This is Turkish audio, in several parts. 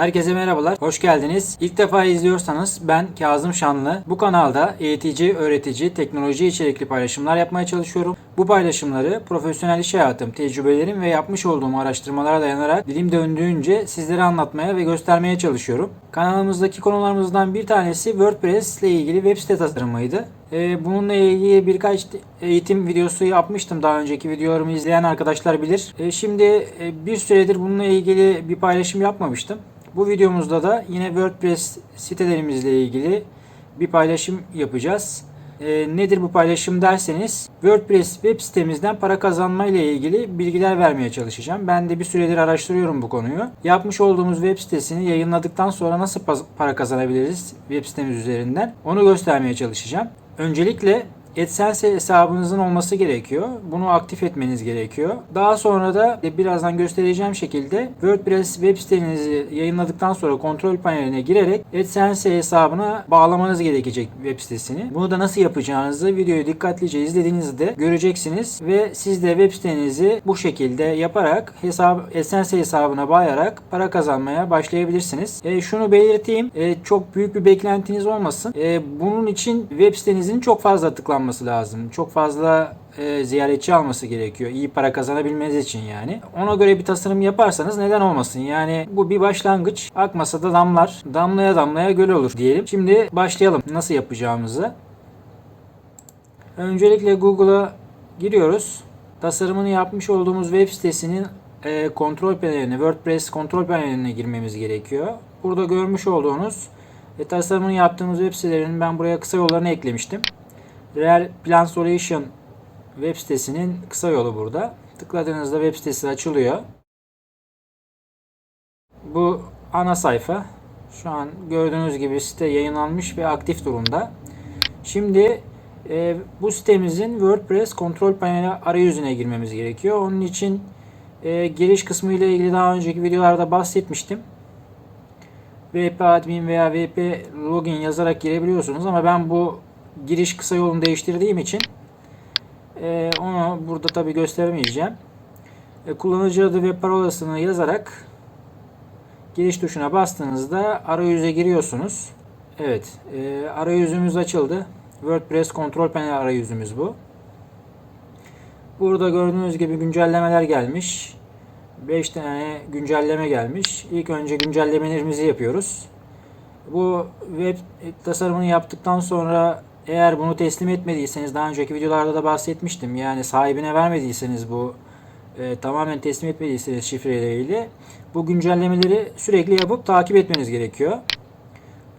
Herkese merhabalar, hoş geldiniz. İlk defa izliyorsanız ben Kazım Şanlı. Bu kanalda eğitici, öğretici, teknoloji içerikli paylaşımlar yapmaya çalışıyorum. Bu paylaşımları profesyonel iş hayatım, tecrübelerim ve yapmış olduğum araştırmalara dayanarak dilim döndüğünce sizlere anlatmaya ve göstermeye çalışıyorum. Kanalımızdaki konularımızdan bir tanesi WordPress ile ilgili web site tasarımıydı. Ee, Bununla ilgili birkaç eğitim videosu yapmıştım daha önceki videolarımı izleyen arkadaşlar bilir. Ee, Şimdi e, bir süredir bununla ilgili bir paylaşım yapmamıştım. Bu videomuzda da yine WordPress sitelerimizle ilgili bir paylaşım yapacağız. Ee, nedir bu paylaşım derseniz WordPress web sitemizden para kazanma ile ilgili bilgiler vermeye çalışacağım. Ben de bir süredir araştırıyorum bu konuyu. Yapmış olduğumuz web sitesini yayınladıktan sonra nasıl para kazanabiliriz web sitemiz üzerinden onu göstermeye çalışacağım. Öncelikle AdSense hesabınızın olması gerekiyor. Bunu aktif etmeniz gerekiyor. Daha sonra da birazdan göstereceğim şekilde WordPress web sitenizi yayınladıktan sonra kontrol paneline girerek AdSense hesabına bağlamanız gerekecek web sitesini. Bunu da nasıl yapacağınızı videoyu dikkatlice izlediğinizde göreceksiniz ve siz de web sitenizi bu şekilde yaparak hesap AdSense hesabına bağlayarak para kazanmaya başlayabilirsiniz. E, şunu belirteyim. E, çok büyük bir beklentiniz olmasın. E, bunun için web sitenizin çok fazla tıklanması lazım. Çok fazla e, ziyaretçi alması gerekiyor. İyi para kazanabilmeniz için yani. Ona göre bir tasarım yaparsanız neden olmasın? Yani bu bir başlangıç. Akmasa da damlar. Damlaya damlaya göl olur diyelim. Şimdi başlayalım nasıl yapacağımızı. Öncelikle Google'a giriyoruz. Tasarımını yapmış olduğumuz web sitesinin e, kontrol paneline, WordPress kontrol paneline girmemiz gerekiyor. Burada görmüş olduğunuz e, tasarımını yaptığımız web sitelerinin ben buraya kısa yollarını eklemiştim. Real Plan Solution web sitesinin kısa yolu burada. Tıkladığınızda web sitesi açılıyor. Bu ana sayfa. Şu an gördüğünüz gibi site yayınlanmış ve aktif durumda. Şimdi e, bu sitemizin WordPress kontrol paneli arayüzüne girmemiz gerekiyor. Onun için e, giriş kısmı ile ilgili daha önceki videolarda bahsetmiştim. VP admin veya VP login yazarak girebiliyorsunuz ama ben bu giriş kısa yolunu değiştirdiğim için e, onu burada tabi göstermeyeceğim. E, kullanıcı adı ve parolasını yazarak giriş tuşuna bastığınızda arayüze giriyorsunuz. Evet, e, arayüzümüz açıldı. WordPress kontrol panel arayüzümüz bu. Burada gördüğünüz gibi güncellemeler gelmiş. 5 tane güncelleme gelmiş. İlk önce güncellemelerimizi yapıyoruz. Bu web tasarımını yaptıktan sonra eğer bunu teslim etmediyseniz daha önceki videolarda da bahsetmiştim. Yani sahibine vermediyseniz bu e, tamamen teslim etmediyseniz şifreleriyle bu güncellemeleri sürekli yapıp takip etmeniz gerekiyor.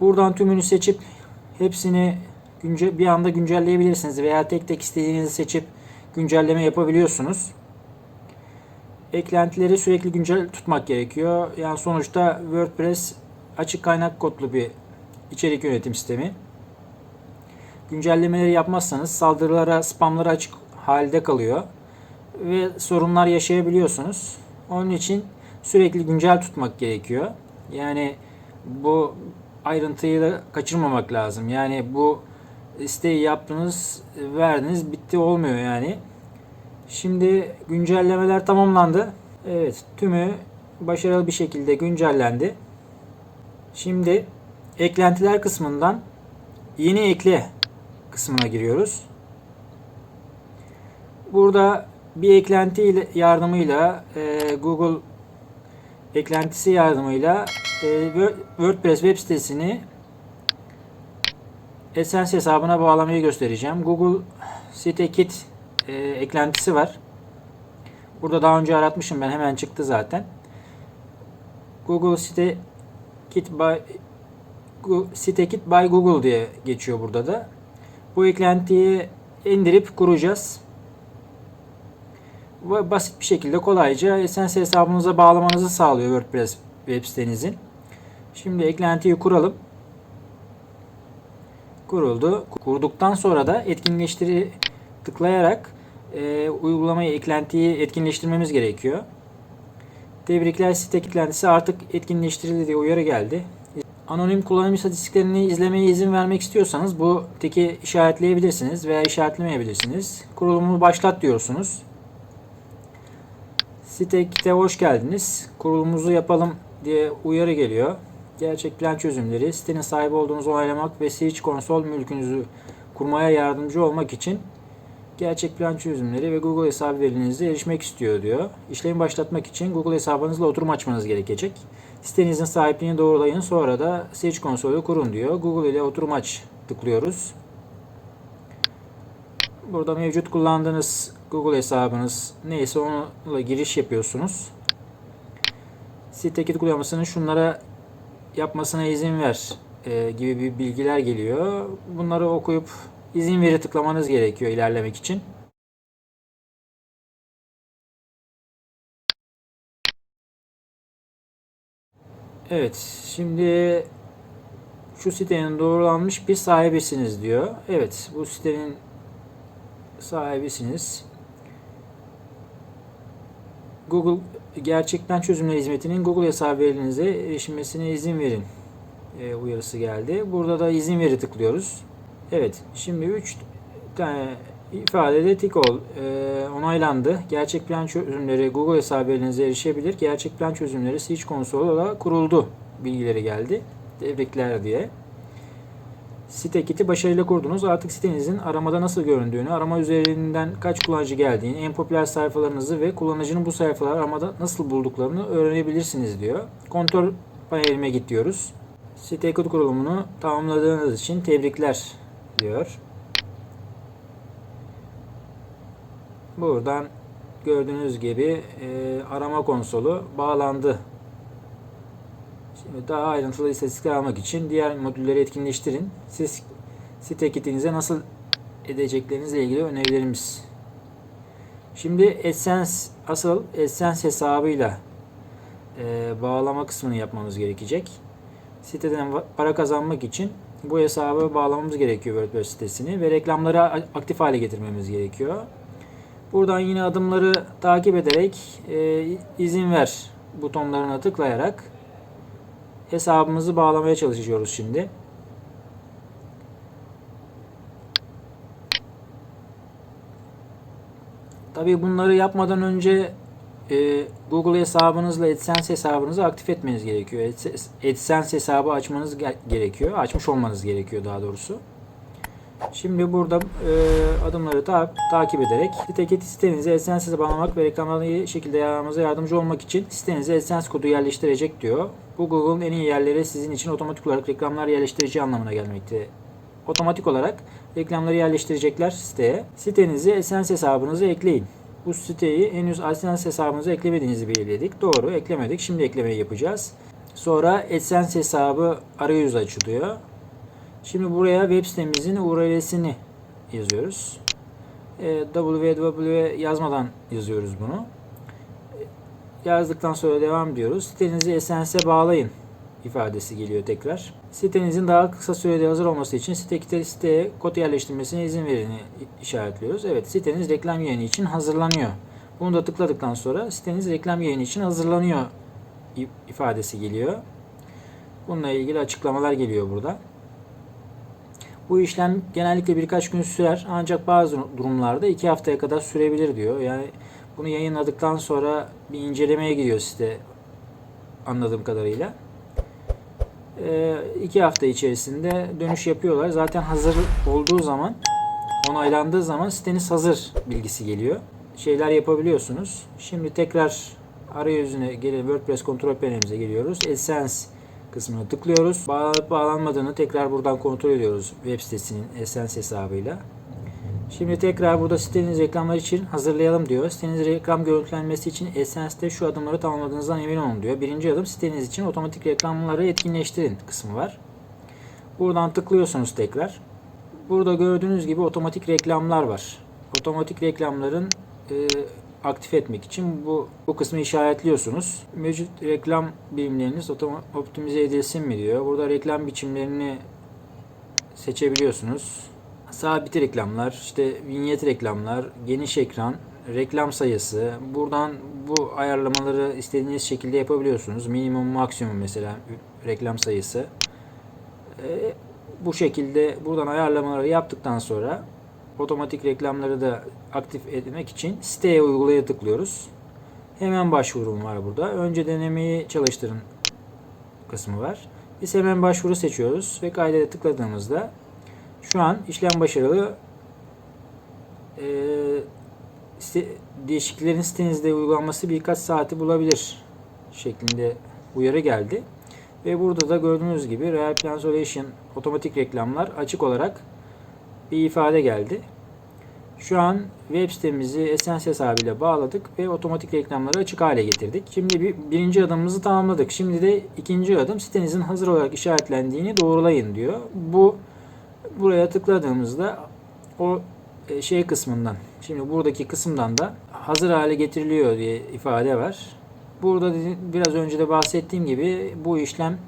Buradan tümünü seçip hepsini günce, bir anda güncelleyebilirsiniz veya tek tek istediğinizi seçip güncelleme yapabiliyorsunuz. Eklentileri sürekli güncel tutmak gerekiyor. Yani sonuçta WordPress açık kaynak kodlu bir içerik yönetim sistemi. Güncellemeleri yapmazsanız saldırılara, spamlara açık halde kalıyor ve sorunlar yaşayabiliyorsunuz. Onun için sürekli güncel tutmak gerekiyor. Yani bu ayrıntıyı da kaçırmamak lazım. Yani bu isteği yaptınız, verdiniz, bitti olmuyor yani. Şimdi güncellemeler tamamlandı. Evet, tümü başarılı bir şekilde güncellendi. Şimdi eklentiler kısmından yeni ekle kısmına giriyoruz. Burada bir eklenti yardımıyla e, Google eklentisi yardımıyla e, Word- WordPress web sitesini Essence hesabına bağlamayı göstereceğim. Google Site Kit e, eklentisi var. Burada daha önce aratmışım ben hemen çıktı zaten. Google Site Kit by Site Kit by Google diye geçiyor burada da. Bu eklentiyi indirip kuracağız. Ve basit bir şekilde kolayca Essence hesabınıza bağlamanızı sağlıyor WordPress web sitenizin. Şimdi eklentiyi kuralım. Kuruldu. Kurduktan sonra da etkinleştiri tıklayarak e, uygulamayı, eklentiyi etkinleştirmemiz gerekiyor. Tebrikler site eklentisi artık etkinleştirildi diye uyarı geldi. Anonim kullanım istatistiklerini izlemeye izin vermek istiyorsanız bu teki işaretleyebilirsiniz veya işaretlemeyebilirsiniz. Kurulumu başlat diyorsunuz. Site kite hoş geldiniz. Kurulumuzu yapalım diye uyarı geliyor. Gerçek plan çözümleri sitenin sahibi olduğunuzu onaylamak ve Switch konsol mülkünüzü kurmaya yardımcı olmak için gerçek plan çözümleri ve Google hesabı verilerinizle erişmek istiyor diyor. İşlemi başlatmak için Google hesabınızla oturum açmanız gerekecek. Sitenizin sahipliğini doğrulayın sonra da Switch konsolü kurun diyor. Google ile oturum aç tıklıyoruz. Burada mevcut kullandığınız Google hesabınız neyse onunla giriş yapıyorsunuz. Site uygulamasının şunlara yapmasına izin ver e, gibi bir bilgiler geliyor. Bunları okuyup izin veri tıklamanız gerekiyor ilerlemek için. Evet, şimdi şu sitenin doğrulanmış bir sahibisiniz diyor. Evet, bu sitenin sahibisiniz. Google gerçekten çözümler hizmetinin Google hesabı verilerinize erişilmesine izin verin e, uyarısı geldi. Burada da izin veri tıklıyoruz. Evet, şimdi 3 tane ifadede tik ol e, onaylandı. Gerçek plan çözümleri Google hesabı verilerinize erişebilir. Gerçek plan çözümleri Switch konsoluyla kuruldu bilgileri geldi. Tebrikler diye. Site kiti başarıyla kurdunuz. Artık sitenizin aramada nasıl göründüğünü, arama üzerinden kaç kullanıcı geldiğini, en popüler sayfalarınızı ve kullanıcının bu sayfaları aramada nasıl bulduklarını öğrenebilirsiniz diyor. Kontrol panelime git diyoruz. Site kod kurulumunu tamamladığınız için tebrikler diyor. Buradan gördüğünüz gibi e, arama konsolu bağlandı. Şimdi daha ayrıntılı istatistikler almak için diğer modülleri etkinleştirin. Siz site kitinize nasıl edeceklerinizle ilgili önerilerimiz. Şimdi AdSense asıl AdSense hesabıyla e, bağlama kısmını yapmamız gerekecek. Siteden para kazanmak için bu hesabı bağlamamız gerekiyor WordPress sitesini ve reklamları aktif hale getirmemiz gerekiyor. Buradan yine adımları takip ederek e, izin ver butonlarına tıklayarak hesabımızı bağlamaya çalışıyoruz şimdi. Tabii bunları yapmadan önce e, Google hesabınızla AdSense hesabınızı aktif etmeniz gerekiyor. AdSense- hesabı açmanız ge- gerekiyor. Açmış olmanız gerekiyor daha doğrusu. Şimdi burada e, adımları ta- takip ederek siteki sitenize AdSense'e bağlamak ve reklamları şekilde yayarmanıza yardımcı olmak için sitenize AdSense kodu yerleştirecek diyor. Bu Google'un en iyi yerleri sizin için otomatik olarak reklamlar yerleştireceği anlamına gelmekte. Otomatik olarak reklamları yerleştirecekler siteye. Sitenizi AdSense hesabınıza ekleyin. Bu siteyi henüz AdSense hesabınıza eklemediğinizi belirledik. Doğru eklemedik. Şimdi eklemeyi yapacağız. Sonra AdSense hesabı arayüzü açılıyor. Şimdi buraya web sitemizin URL'sini yazıyoruz. E, www yazmadan yazıyoruz bunu. E, Yazdıktan sonra devam diyoruz. Sitenizi Essence'e bağlayın ifadesi geliyor tekrar. Sitenizin daha kısa sürede hazır olması için site siteye kod yerleştirmesine izin verini işaretliyoruz. Evet siteniz reklam yayını için hazırlanıyor. Bunu da tıkladıktan sonra siteniz reklam yayını için hazırlanıyor ifadesi geliyor. Bununla ilgili açıklamalar geliyor burada. Bu işlem genellikle birkaç gün sürer ancak bazı durumlarda iki haftaya kadar sürebilir diyor. Yani bunu yayınladıktan sonra bir incelemeye giriyor site anladığım kadarıyla. Ee, iki hafta içerisinde dönüş yapıyorlar. Zaten hazır olduğu zaman onaylandığı zaman siteniz hazır bilgisi geliyor. Şeyler yapabiliyorsunuz. Şimdi tekrar arayüzüne gelip WordPress kontrol panelimize geliyoruz. Essence kısmına tıklıyoruz. Bağlanıp bağlanmadığını tekrar buradan kontrol ediyoruz web sitesinin Essence hesabıyla. Şimdi tekrar burada siteniz reklamlar için hazırlayalım diyor. Siteniz reklam görüntülenmesi için Essence'de şu adımları tamamladığınızdan emin olun diyor. Birinci adım siteniz için otomatik reklamları etkinleştirin kısmı var. Buradan tıklıyorsunuz tekrar. Burada gördüğünüz gibi otomatik reklamlar var. Otomatik reklamların e, aktif etmek için bu bu kısmı işaretliyorsunuz. Mevcut reklam birimleriniz optimize edilsin mi diyor. Burada reklam biçimlerini seçebiliyorsunuz. Sabit reklamlar, işte vinyet reklamlar, geniş ekran, reklam sayısı. Buradan bu ayarlamaları istediğiniz şekilde yapabiliyorsunuz. Minimum, maksimum mesela reklam sayısı. Ee, bu şekilde buradan ayarlamaları yaptıktan sonra otomatik reklamları da aktif etmek için siteye uygulaya tıklıyoruz. Hemen başvurum var burada. Önce denemeyi çalıştırın kısmı var. Biz hemen başvuru seçiyoruz ve kaydede tıkladığımızda şu an işlem başarılı e, site- değişikliklerin sitenizde uygulanması birkaç saati bulabilir şeklinde uyarı geldi. Ve burada da gördüğünüz gibi Real Cancellation otomatik reklamlar açık olarak bir ifade geldi. Şu an web sitemizi Essence hesabıyla bağladık ve otomatik reklamları açık hale getirdik. Şimdi bir, birinci adımımızı tamamladık. Şimdi de ikinci adım sitenizin hazır olarak işaretlendiğini doğrulayın diyor. Bu buraya tıkladığımızda o e, şey kısmından şimdi buradaki kısımdan da hazır hale getiriliyor diye ifade var. Burada biraz önce de bahsettiğim gibi bu işlem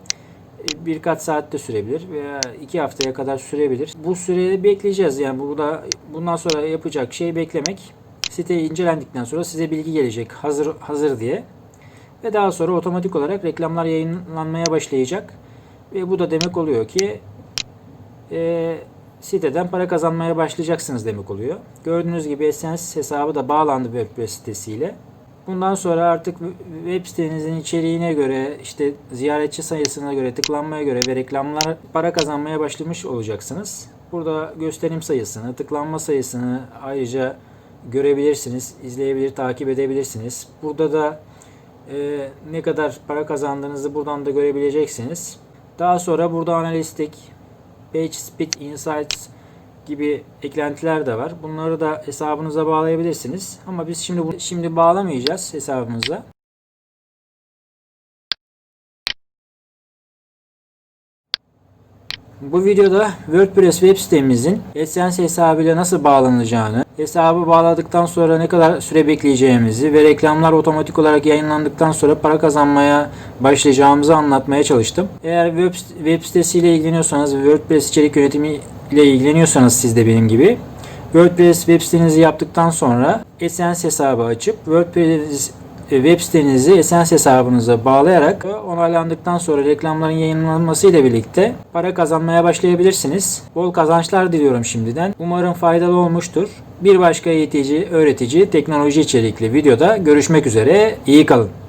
birkaç saatte sürebilir veya iki haftaya kadar sürebilir. Bu süreyi bekleyeceğiz. Yani burada bundan sonra yapacak şey beklemek. Site incelendikten sonra size bilgi gelecek hazır hazır diye. Ve daha sonra otomatik olarak reklamlar yayınlanmaya başlayacak. Ve bu da demek oluyor ki e, siteden para kazanmaya başlayacaksınız demek oluyor. Gördüğünüz gibi Essence hesabı da bağlandı WordPress sitesiyle. Bundan sonra artık web sitenizin içeriğine göre, işte ziyaretçi sayısına göre, tıklanmaya göre ve reklamlar para kazanmaya başlamış olacaksınız. Burada gösterim sayısını, tıklanma sayısını ayrıca görebilirsiniz, izleyebilir, takip edebilirsiniz. Burada da e, ne kadar para kazandığınızı buradan da görebileceksiniz. Daha sonra burada analistik, Page Speed Insights gibi eklentiler de var. Bunları da hesabınıza bağlayabilirsiniz. Ama biz şimdi şimdi bağlamayacağız hesabımıza. Bu videoda WordPress web sitemizin Essence hesabıyla nasıl bağlanacağını, hesabı bağladıktan sonra ne kadar süre bekleyeceğimizi ve reklamlar otomatik olarak yayınlandıktan sonra para kazanmaya başlayacağımızı anlatmaya çalıştım. Eğer web, web sitesiyle ilgileniyorsanız WordPress içerik yönetimi ile ilgileniyorsanız siz de benim gibi WordPress web sitenizi yaptıktan sonra Essence hesabı açıp WordPress web sitenizi Essence hesabınıza bağlayarak onaylandıktan sonra reklamların yayınlanması ile birlikte para kazanmaya başlayabilirsiniz. Bol kazançlar diliyorum şimdiden. Umarım faydalı olmuştur. Bir başka eğitici, öğretici, teknoloji içerikli videoda görüşmek üzere. İyi kalın.